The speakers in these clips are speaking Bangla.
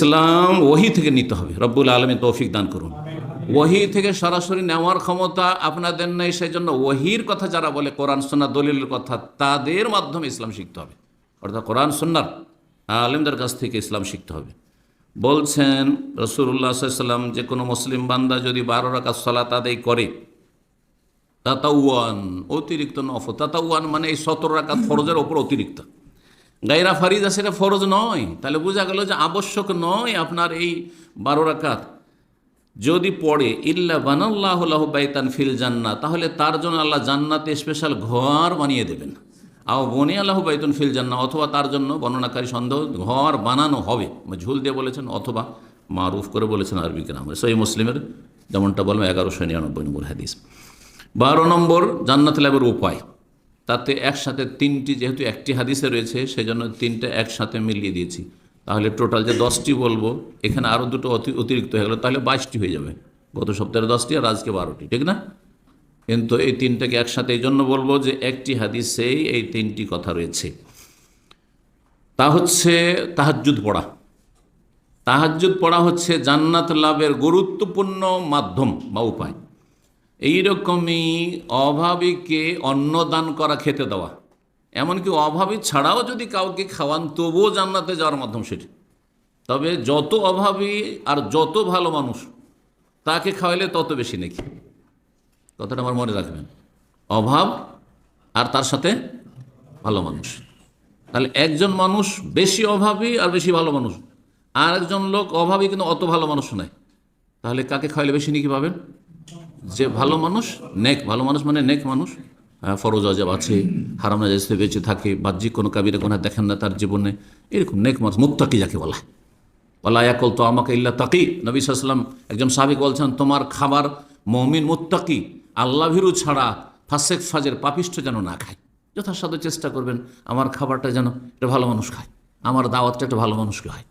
ইসলাম ওহি থেকে নিতে হবে। রব্বুল আলমী তৌফিক দান করুন। ওহি থেকে সরাসরি নেওয়ার ক্ষমতা আপনাদের নেই সেই জন্য ওহির কথা যারা বলে, কোরআন সন্না দলিলের কথা, তাদের মাধ্যমে ইসলাম শিখতে হবে। অর্থাৎ কোরআন সন্ন্যার আলেমদের কাছ থেকে ইসলাম শিখতে হবে। বলছেন রসুল্লাহ সাল্লাম যে কোনো মুসলিম বান্দা যদি বারো রাকাত সলাত আদায় করে তাতাউয়ান অতিরিক্ত নফ তাতাউয়ান মানে এই সতেরো রাকাত ফরজের ওপর অতিরিক্ত। গাইরা ফারিদা সেটা ফরজ নয়। তাহলে বোঝা গেল যে আবশ্যক নয় আপনার এই বারো রাকাত। যদি পড়ে, ইল্লা বানাল্লাহ বাইতান ফিল জান্না তাহলে তার জন্য আল্লাহ জান্নাতে স্পেশাল ঘর বানিয়ে দেবেন। আও বনে আল্লাহ বাইতুন ফিল জান্না অথবা তার জন্য বর্ণনাকারী সন্দেহ, ঘর বানানো হবে ঝুল দিয়ে বলেছেন, অথবা মারুফ করে বলেছেন আরবি গ্রামে সই মুসলিমের, যেমনটা বললাম, এগারোশো নিরানব্বই নম্বর হাদিস। বারো নম্বর জান্নাত লাভের উপায়। তাতে একসাথে তিনটি যেহেতু একটি হাদিসে রয়েছে, সেজন্য তিনটে একসাথে মিলিয়ে দিয়েছি। তাহলে টোটাল যে দশটি বলব, এখানে আরও দুটো অতি অতিরিক্ত হয়ে গেলো, তাহলে বাইশটি হয়ে যাবে। গত সপ্তাহে দশটি আর আজকে বারোটি, ঠিক না? কিন্তু এই তিনটাকে একসাথে এই জন্য বলব যে একটি হাদিসেই এই তিনটি কথা রয়েছে। তা হচ্ছে তাহাজ্জুদ পড়া। তাহাজ্জুদ পড়া হচ্ছে জান্নাত লাভের গুরুত্বপূর্ণ মাধ্যম বা উপায়। এইরকমই অভাবীকে অন্ন দান করা খেতে দেওয়া। এমনকি অভাবী ছাড়াও যদি কাউকে খাওয়ান, তবুও জান্নাতে যাওয়ার মাধ্যম সেটি। তবে যত অভাবী আর যত ভালো মানুষ, তাকে খাওয়াইলে তত বেশি নাকি। কথাটা আমার মনে রাখবেন। অভাব আর তার সাথে ভালো মানুষ। তাহলে একজন মানুষ বেশি অভাবী আর বেশি ভালো মানুষ। আর একজন লোক অভাবী কিন্তু অত ভালো মানুষ নয়। তাহলে কাকে খাওয়াইলে বেশি নাকি পাবেন? যে ভালো মানুষ নেক ভালো মানুষ মানে নেক মানুষ। হ্যাঁ, ফরজ আজাব আছে হারাম নাজাজ বেঁচে থাকে বাহ্যিক কোনো কাবিরে কোনো দেখেন না তার জীবনে। এরকম নেক মানুষ মুত্তাকি যাকে বলা। হয় বলা একল তো আমাকে ইল্লা তাকি। নবী সাল্লাম একজন সাবিক বলছেন তোমার খাবার মমিন মুত্তাকি। আল্লাহ ভীরু ছাড়া ফাসেক ফাজের পাপিষ্ট যেন না খায়। যথাসাধ্য চেষ্টা করবেন আমার খাবারটা যেন একটা ভালো মানুষ খায়। আমার দাওয়াতটা একটা ভালো মানুষকে হয়।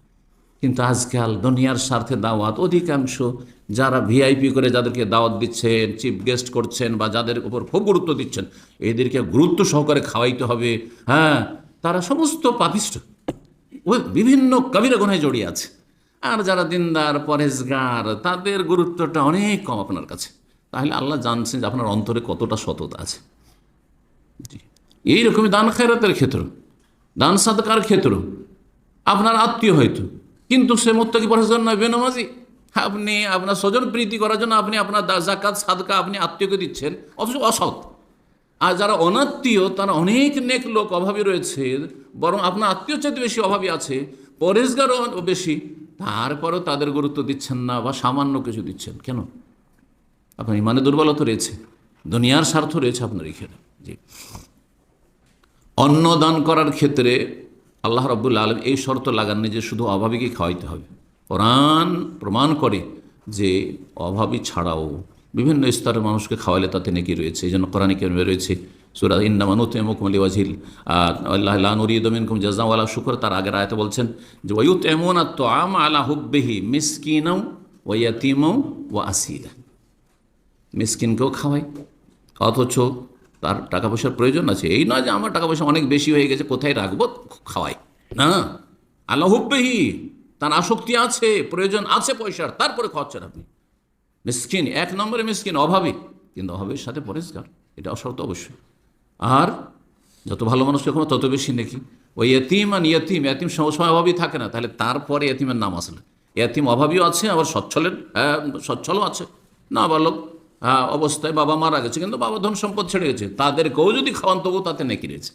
কিন্তু আজকাল দুনিয়ার স্বার্থে দাওয়াত অধিকাংশ যারা ভিআইপি করে যাদেরকে দাওয়াত দিচ্ছেন চিফ গেস্ট করছেন বা যাদের উপর খুব গুরুত্ব দিচ্ছেন, এদেরকে গুরুত্ব সহকারে খাওয়াইতে হবে। হ্যাঁ তারা সমস্ত পাপিষ্ট। বিভিন্ন কবিরা গুনায় জড়িয়ে আছে। আর যারা দিনদার পরেশগার তাদের গুরুত্বটা অনেক কম আপনার কাছে। তাহলে আল্লাহ জানছেন যে আপনার অন্তরে কতটা সততা আছে। এইরকমই দান খেরাতের ক্ষেত্র, দান সাদকার ক্ষেত্র। আপনার আত্মীয় হয়তো। কিন্তু সে মোত্তাকি পরেশগার নয় বেনামাজি। আপনি আপনার স্বজন প্রীতি করার জন্য আপনি আপনার জাকাত, সাদকা আপনি আত্মীয়কে দিচ্ছেন অথচ অসৎ। আর যারা অনাত্মীয়, তারা অনেক নেক লোক অভাবী রয়েছে, বরং আপনার আত্মীয় চাইতে বেশি অভাবী আছে পরেশগারও বেশি। তারপরেও তাদের গুরুত্ব দিচ্ছেন না বা সামান্য কিছু দিচ্ছেন। কেন? আপনার ইমানে দুর্বলতা রয়েছে, দুনিয়ার স্বার্থ রয়েছে আপনার এখানে। জি। অন্ন দান করার ক্ষেত্রে আল্লাহ রব্বুল আলম এই শর্ত লাগাননি যে শুধু অভাবীকে খাওয়াইতে হবে। কোরআন প্রমাণ করে যে অভাবী ছাড়াও বিভিন্ন স্তরের মানুষকে খাওয়াইলে তাতে নাকি রয়েছে। এই জন্য কোরআনে কেমন রয়েছে সুরা ইন্নামানুত এমকুমলি ওয়াজিল আল্লাহ নুরিদমিনকুম জাজাওয়ালা শুকর। তার আগের আয়তে বলছেন যে ওয়ুত এমন তো আম আলা হুব্বেহি মিসকিনাও ওয়াতিমাও ও আসিরা মিসকিনকেও খাওয়াই, অথচ তার টাকা পয়সার প্রয়োজন আছে। এই নয় যে আমার টাকা পয়সা অনেক বেশি হয়ে গেছে কোথায় রাখব? খাওয়াই। না। আল্লাহ তার আসক্তি আছে প্রয়োজন আছে পয়সার তারপরে খাওয়াচ্ছেন আপনি। মিসকিন এক নম্বরে মিসকিন অভাবী। কিন্তু অভাবের সাথে পরিষ্কার এটা অশর্ত অবশ্যই। আর যত ভালো মানুষ কখনো তত বেশি নাকি। ওই এতিম আর ইয়তিম এতিম সবসময় অভাবী থাকে না তাহলে তারপরে এতিমের নাম আসলে এতিম অভাবীও আছে আবার সচ্ছলের হ্যাঁ, সচ্ছলও আছে। না বালক হ্যাঁ অবস্থায় বাবা মারা গেছে, কিন্তু বাবা ধন সম্পদ ছেড়ে গেছে। তাদেরকেও যদি খাওয়ান তবু তাতে নেকি রয়েছে।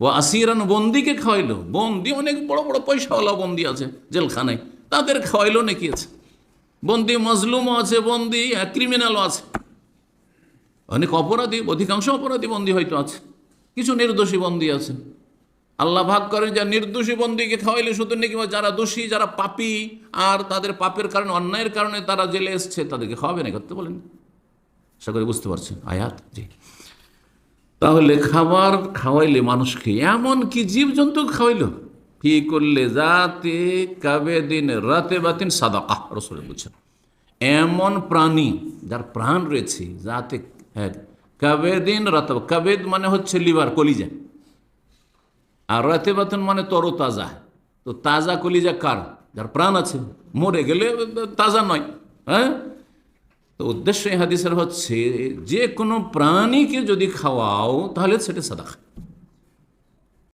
ও আসিরান বন্দিকে খাওয়াইলো। বন্দি, অনেক বড় বড় পয়সাওয়ালা বন্দি আছে জেলখানায়। তাদের খাওয়াইলো নাকি আছে। বন্দি মজলুমও আছে, বন্দি ক্রিমিনালও আছে। অনেক অপরাধী, অধিকাংশ অপরাধী বন্দী হয়তো আছে। কিছু নির্দোষী বন্দী আছে। আল্লাহ ভাগ করেন, যা নির্দোষী বন্দীকে খাওয়াইলে, শুধু নাকি যারা দোষী, যারা পাপী, আর তাদের পাপের কারণে, অন্যায়ের কারণে তারা জেলে এসছে, তাদেরকে খাওয়াবে না করতে বলেন আশা করি বুঝতে পারছেন আয়াত? জি। তাহলে খাবার খাওয়াইলে মানুষকে এমন কি জীবজন্তু খাওয়াইলো? কি করলে যাতে কাবে দিন রাতে বাতিন সাদা সাদাকা। রসুল বলছেন, এমন প্রাণী যার প্রাণ রয়েছে, যাতে হ্যাঁ কাবেদিন রাত, কাবেদ মানে হচ্ছে লিভার, কলিজা। আর রাতে বাতন মানে তরতাজা। তো তাজা কলিজা কার? যার প্রাণ আছে। মরে গেলে তাজা নয় হ্যাঁ? তো উদ্দেশ্য এই হাদিসের হচ্ছে যে কোনো প্রাণীকে যদি খাওয়াও তাহলে সেটা সাদাখা